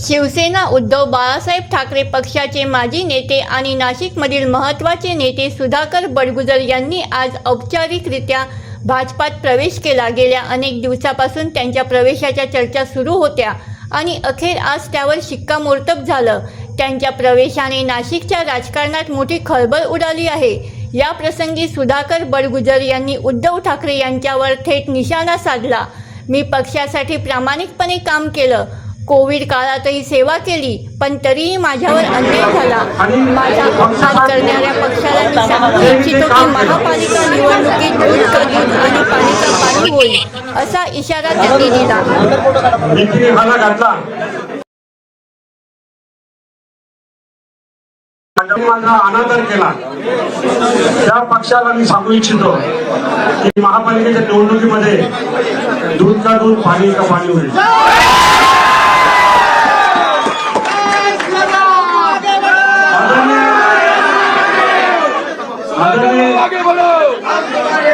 शिवसेना उद्धव बाळासाहेब ठाकरे पक्षाचे माजी नेते आणि नाशिकमधील महत्त्वाचे नेते सुधाकर बडगुजर यांनी आज औपचारिकरित्या भाजपात प्रवेश केला. गेल्या अनेक दिवसापासून त्यांच्या प्रवेशाच्या चर्चा सुरू होत्या आणि अखेर आज त्यावर शिक्कामोर्तब झालं. त्यांच्या प्रवेशाने नाशिकच्या राजकारणात मोठी खळबळ उडाली आहे. या प्रसंगी सुधाकर बडगुजर यांनी उद्धव ठाकरे यांच्यावर थेट निशाणा साधला. मी पक्षासाठी प्रामाणिकपणे काम केलं. कोविड काळातही सेवा केली पण तरीही माझ्यावर अन्याय झाला. माझा अपमान करणाऱ्या पक्षाला मी सांगू इच्छितो की महापालिका निवडणुकीत दूर का आणि पाणी पाणी होईल असा इशारा त्यांनी दिला. माझा अनादर केला. त्या पक्षाला मी सांगू इच्छितो की महापालिकेच्या निवडणुकीमध्ये दूध का दूध पाणी का पाणी होईल. आदरणीय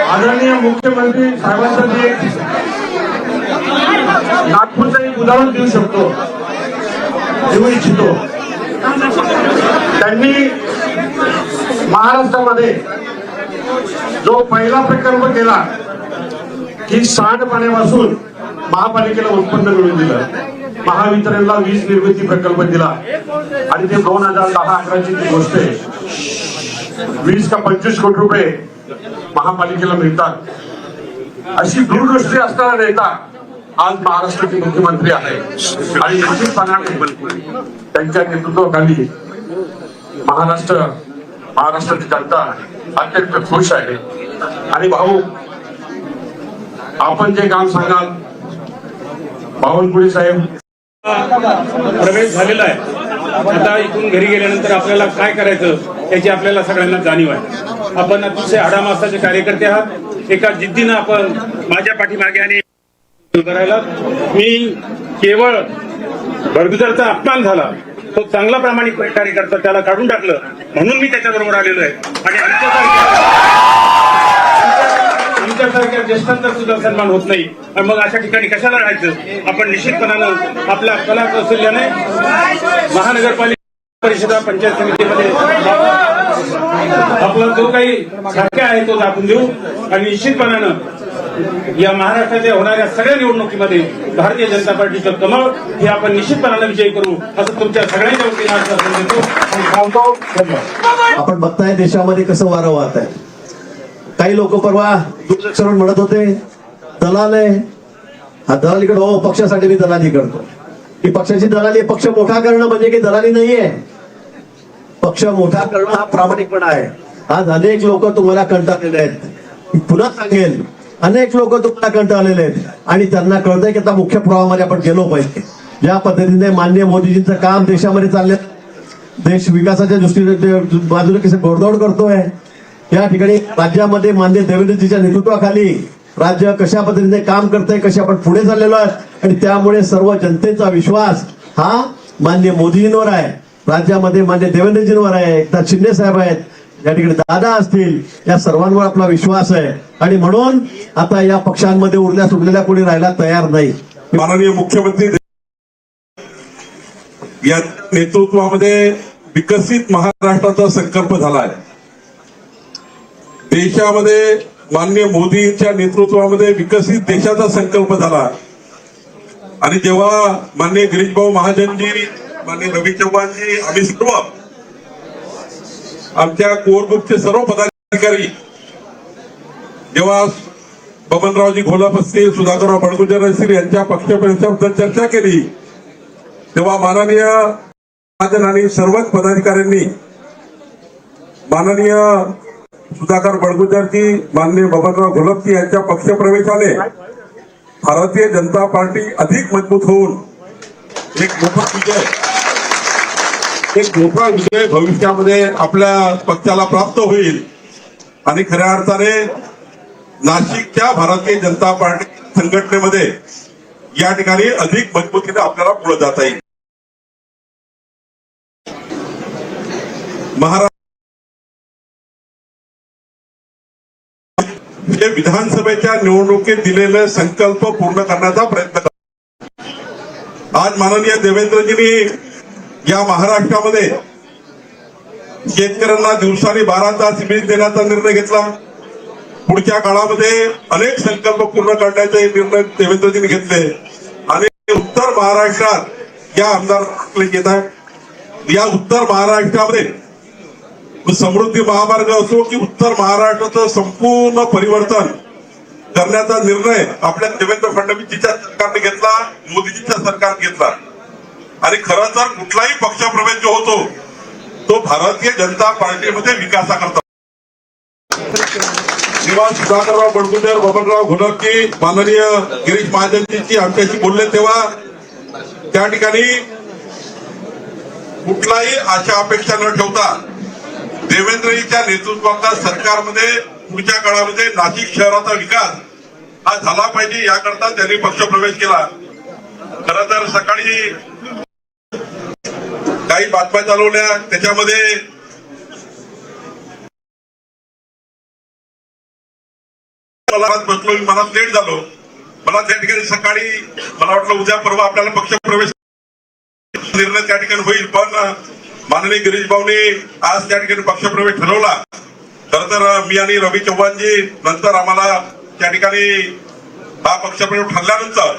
आदरणीय मुख्यमंत्री साहेबांसाठी नागपूरचं एक उदाहरण देऊ शकतो. देऊ इच्छितो. त्यांनी महाराष्ट्रामध्ये जो पहिला प्रकल्प केला की सांडपाण्यापासून महापालिकेला उत्पन्न मिळवून दिलं. महावितरणला वीज निर्मिती प्रकल्प दिला. आणि ते दोन हजार दहा अकराची ती गोष्ट आहे वीस का पंचवीस कोटी रुपये महापालिकेला मिळतात. अशी दूरदृष्टी असणारा नेता आज महाराष्ट्राचे मुख्यमंत्री आहे. आणि निश्चितपणाने त्यांच्या नेतृत्वाखाली महाराष्ट्र महाराष्ट्राची जनता अत्यंत खुश आहे. आणि भाऊ आपण जे काम सांगाल बावनकुळे साहेब प्रवेश झालेला आहे. आता इथून घरी गेल्यानंतर आपल्याला काय करायचं याची आपल्याला सगळ्यांना जाणीव आहे. आपण अतिशय आडामासाचे कार्यकर्ते आहात. एका जिद्दीनं आपण माझ्या पाठीमागे आणि करायला मी केवळ बडगुजरचा अपमान झाला. तो चांगला प्रामाणिक कार्यकर्ता त्याला काढून टाकलं. म्हणून मी त्याच्याबरोबर आलेलो आहे. आणि आमच्या आमच्यासारख्या ज्येष्ठांचा सुद्धा सन्मान होत नाही. आणि मग अशा ठिकाणी कशाला राहायचं? आपण निश्चितपणानं आपल्या कला कौशल्याने महानगरपालिका परिषदा पंचायत समितीमध्ये आपला जो काही सारख्या आहे तो दाखवून देऊ. आणि निश्चितपणानं या महाराष्ट्राच्या होणाऱ्या सगळ्या निवडणुकीमध्ये भारतीय जनता पार्टीचं कमळ हे आपण निश्चितपणानं विजय करू असं तुमच्या सगळ्यांच्या वतीनं आश्वासन देतो. आपण बघताय देशामध्ये कसं वारं वाहत आहे. काही लोक परवा दूरदर्शनवर म्हणत होते दलाल आहे. हा दलालीकडे हो पक्षासाठी मी दलाली करतो. ही पक्षाची दलाली आहे. पक्ष मोठा करणं म्हणजे काही दलाली नाहीये. पक्ष मोठा करणं हा प्रामाणिकपणा आहे. आज अनेक लोक तुम्हाला कंटाळलेले आहेत. पुन्हा सांगेल अनेक लोक तुम्हाला कंटाळलेले आहेत. आणि त्यांना कळतंय की आता मुख्य प्रवाहामध्ये आपण गेलो पाहिजे. ज्या पद्धतीने मान्य मोदीजींचं काम देशामध्ये चाललंय देश विकासाच्या दृष्टीने ते कसं घोडदौड करतोय. या ठिकाणी राज्यामध्ये मान्य देवेंद्रजीच्या नेतृत्वाखाली राज्य कशा पद्धतीने काम करतंय कसे आपण पुढे चाललेलो आहे आणि त्यामुळे सर्व जनतेचा विश्वास हा मान्य मोदीजींवर आहे. राज्यामध्ये मान्य देवेंद्रजींवर आहे. एकनाथ शिंदे साहेब आहेत. या ठिकाणी दादा असतील या सर्वांवर आपला विश्वास आहे. आणि म्हणून आता या पक्षांमध्ये उरल्या सुटलेल्या कोणी राहायला तयार नाही. माननीय मुख्यमंत्री या नेतृत्वामध्ये विकसित महाराष्ट्राचा संकल्प झालाय देशामध्ये मान्य मोदींच्या नेतृत्वामध्ये विकसित देशाचा संकल्प झाला. आणि जेव्हा मान्य गिरीशभाऊ महाजनजी मान्य रवी चव्हाणजी आम्ही सर्व आमच्या कोर ग्रुपचे सर्व पदाधिकारी जेव्हा बबनरावजी घोलप असतील सुधाकरराव बडगुजर असतील यांच्या पक्षप्रवेशाबद्दल चर्चा केली तेव्हा माननीय महाजन आणि सर्वच पदाधिकाऱ्यांनी माननीय सुधाकर बडगुजरजी माननीय बबनराव घोलपजी यांच्या पक्षप्रवेशाने भारतीय जनता पार्टी अधिक मजबूत होऊन एक मोठा विजय एक मोठा विजय भविष्यामध्ये आपल्या पक्षाला प्राप्त होईल. आणि खऱ्या अर्थाने नाशिकच्या भारतीय जनता पार्टी संघटनेमध्ये या ठिकाणी अधिक मजबूतीने आपल्याला पुढे जाता येईल. महाराष्ट्र म्हणजे विधानसभेच्या निवडणुकीत दिलेले संकल्प पूर्ण करण्याचा प्रयत्न करा आज माननीय देवेंद्रजींनी या महाराष्ट्रामध्ये शेतकऱ्यांना दिवसाने बारा तास वीज देण्याचा निर्णय घेतला. पुढच्या काळामध्ये अनेक संकल्प पूर्ण करण्याचे निर्णय देवेंद्रजींनी घेतले. आणि उत्तर महाराष्ट्रात या आमदार येत आहे या उत्तर महाराष्ट्रामध्ये समृद्धी महामार्ग असो की उत्तर महाराष्ट्राचं संपूर्ण परिवर्तन करण्याचा निर्णय आपल्या देवेंद्र फडणवीसजीच्या सरकारने घेतला मोदीजीच्या सरकारने घेतला. आणि खरं तर कुठलाही पक्षप्रवेश जो होतो तो भारतीय जनता पार्टीमध्ये विकासाकरता. जेव्हा सुधाकरराव बडगुजर बबनराव घोडकी माननीय गिरीश महाजनजीची आमच्याशी बोलले तेव्हा त्या ठिकाणी कुठलाही आशा अपेक्षा न ठेवता देवेंद्रजीच्या नेतृत्वाच्या सरकारमध्ये पुढच्या काळामध्ये नाशिक शहराचा विकास हा झाला पाहिजे याकरता त्यांनी पक्षप्रवेश केला. खर तर सकाळी काही बातम्या चालवल्या. त्याच्यामध्ये मला बसलो मी मला लेट झालो. मला त्या ठिकाणी सकाळी मला वाटलं उद्या परवा आपल्याला पक्षप्रवेश निर्णय त्या ठिकाणी होईल पण माननीय गिरीश भाऊने आज त्या ठिकाणी पक्षप्रवेश ठरवला. खर तर मी आणि रवी चव्हाणजी नंतर आम्हाला त्या ठिकाणी हा पक्षप्रवेश ठरल्यानंतर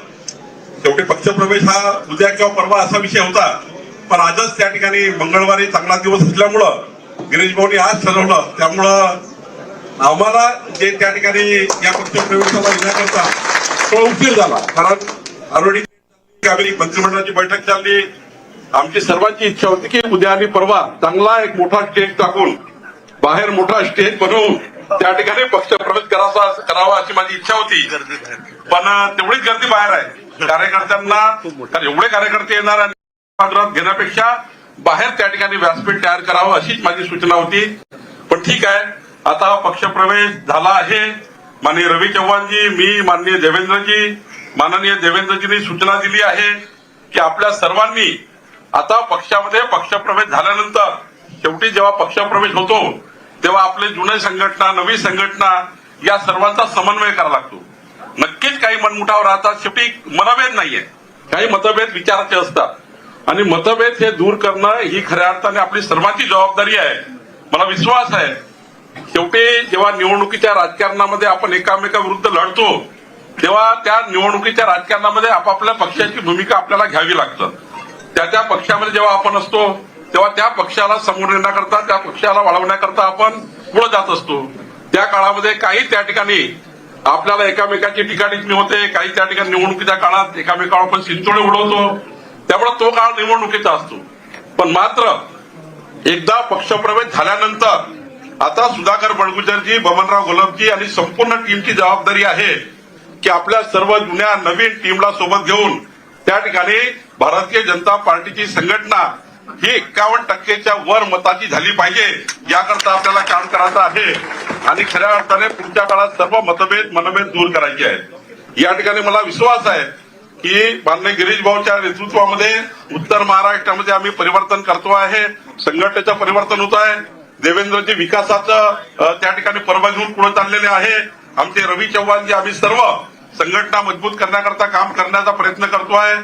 शेवटी पक्षप्रवेश हा उद्या किंवा परवा असा विषय होता. पण आजच त्या ठिकाणी मंगळवारी चांगला दिवस असल्यामुळं गिरीश भाऊनी आज ठरवलं. त्यामुळं आम्हाला जे त्या ठिकाणी या पक्षप्रवेशाला येण्याकरता तो उशीर झाला. कारण ऑलरेडी मंत्रिमंडळाची बैठक चालली. आमची सर्वांची इच्छा होती की उद्या आणि परवा चांगला एक मोठा स्टेज टाकून बाहेर मोठा स्टेज बनवून त्या ठिकाणी पक्ष प्रवेश करावा करावा अशी माझी इच्छा होती. पण तेवढीच गर्दी बाहेर आहे. कार्यकर्त्यांना एवढे कार्यकर्ते येणार आणि घेण्यापेक्षा बाहेर त्या ठिकाणी व्यासपीठ तयार करावं अशीच माझी सूचना होती. पण ठीक आहे. आता पक्षप्रवेश झाला आहे. माननीय रवी चव्हाणजी मी माननीय देवेंद्रजी माननीय देवेंद्रजींनी सूचना दिली आहे की आपल्या सर्वांनी आता पक्षामध्ये पक्षप्रवेश झाल्यानंतर शेवटी जेव्हा पक्षप्रवेश होतो तेव्हा आपले जुने संघटना नवी संघटना या सर्वांचा समन्वय करावा लागतो. नक्कीच काही मनमुठाव राहतात शेवटी मतभेद नाहीये. काही मतभेद विचाराचे असतात. आणि मतभेद हे दूर करणं ही खऱ्या अर्थाने आपली सर्वांची जबाबदारी आहे. मला विश्वास आहे. शेवटी जेव्हा निवडणुकीच्या राजकारणामध्ये आपण एकामेकाविरुद्ध लढतो तेव्हा त्या निवडणुकीच्या राजकारणामध्ये आपापल्या पक्षाची भूमिका आपल्याला घ्यावी लागतं. त्या त्या पक्षामध्ये जेव्हा आपण असतो तेव्हा त्या पक्षाला समोर येण्याकरता त्या पक्षाला वाढवण्याकरता आपण पुढे जात असतो. त्या काळामध्ये काही त्या ठिकाणी आपल्याला एकामेकाची टिकाटिचणी होते काही त्या ठिकाणी निवडणुकीच्या काळात एकामेकावर आपण चिंचोळे उडवतो. त्यामुळे तो काळ निवडणुकीचा असतो. पण मात्र एकदा पक्षप्रवेश झाल्यानंतर आता सुधाकर बडगुजरजी बबनराव गोलमजी आणि संपूर्ण टीमची जबाबदारी आहे की आपल्या सर्व जुन्या नवीन टीमला सोबत घेऊन त्या ठिकाणी भारतीय जनता पार्टीची संघटना ही एक्कावन्न टक्केच्या वर मताची झाली पाहिजे याकरता आपल्याला काम करायचं आहे. आणि खऱ्या अर्थाने पुढच्या काळात सर्व मतभेद मनभेद दूर करायचे आहेत. या ठिकाणी मला विश्वास आहे की माननीय गिरीश भाऊच्या नेतृत्वामध्ये उत्तर महाराष्ट्रामध्ये आम्ही परिवर्तन करतो आहे संघटनेचं परिवर्तन होत आहे. देवेंद्रजी विकासाचं त्या ठिकाणी परवा घेऊन पुढे चाललेले आहे. आमचे रवी चव्हाण जे आम्ही सर्व संघटना मजबूत करण्याकरता काम करण्याचा प्रयत्न करतो आहे.